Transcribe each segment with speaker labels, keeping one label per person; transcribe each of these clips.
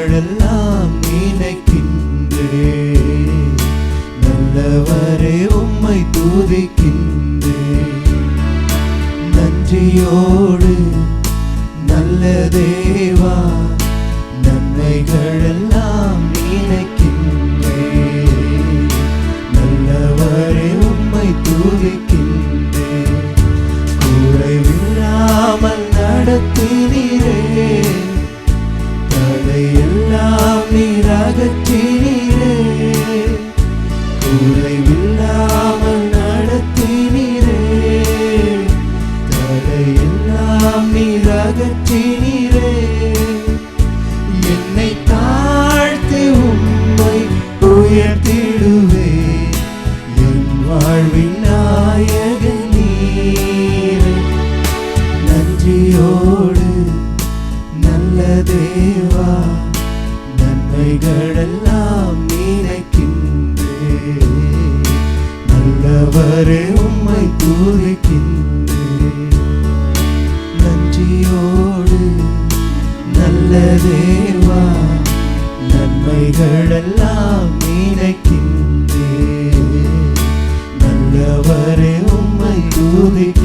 Speaker 1: நாளெல்லாம் நினைக்கின்றே. நல்லவரே உம்மை துதிக்கின்றே. நன்றியோடு நல்ல தேவா நன்மைகளெல்லாம் நினைக்கின்றே. நல்லவரே உம்மை துதிக்கின்றே. குறைவிடாமல் நடத்தி நீர் குறைவில்லாமல் நடத்தினீரே. தடையெல்லாம் நீர் அகற்றினீரே என்னை தாழ்த்தி உம்மை உயர்த்தி நல்ல தேவா நன்மைகளெல்லாம் நினைக்கின்றே நல்லவரே உம்மை தூதிக்க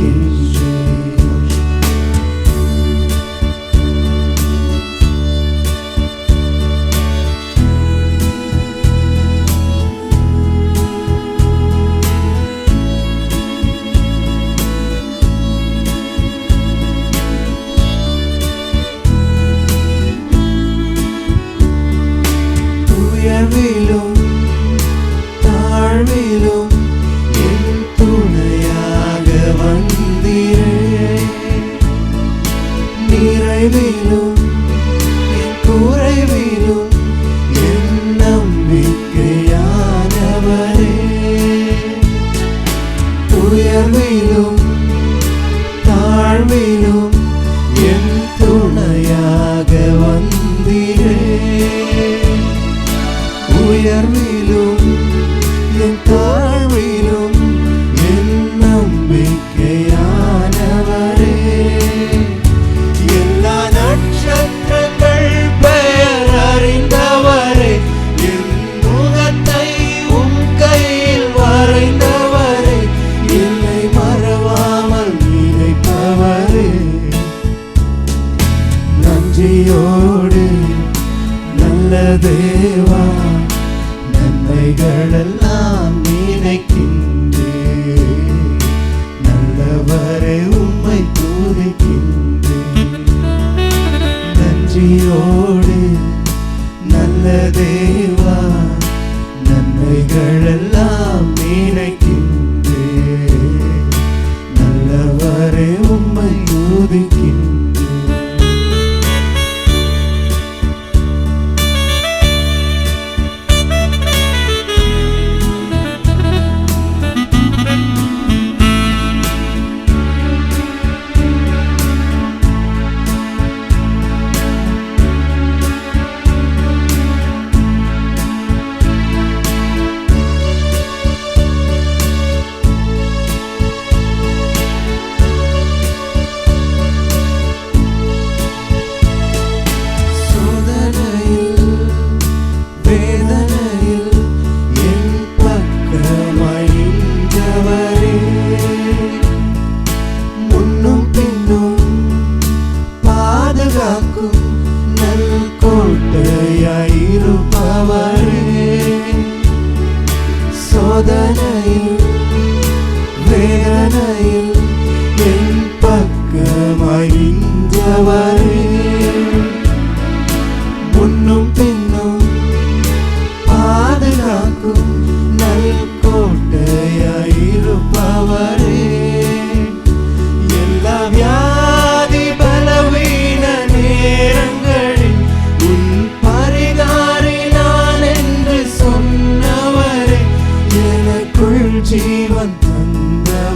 Speaker 1: இவைகளெல்லாம் நினைக்கின்றேன். நல்லவரே உம்மை துதிக்கின்றே நன்றியோடு நல்ல தேவ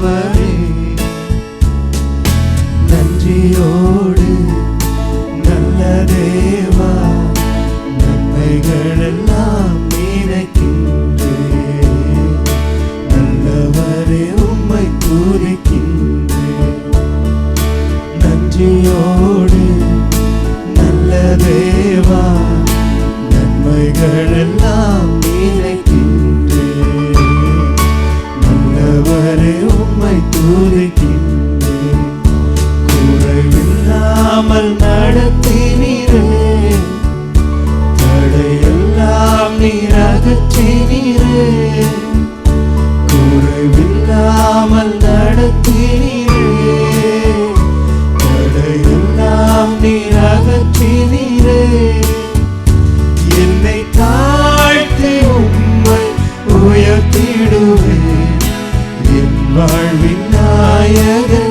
Speaker 1: தந்தவரே நன்றியோடு நடத்தினீரே தடையெல்லாம் நீர். அகற்றினீரே குறைவில்லாமல் நடத்தினீரே தடையெல்லாம் நீர். அகற்றினீரே வாழ்வின் நாயகன்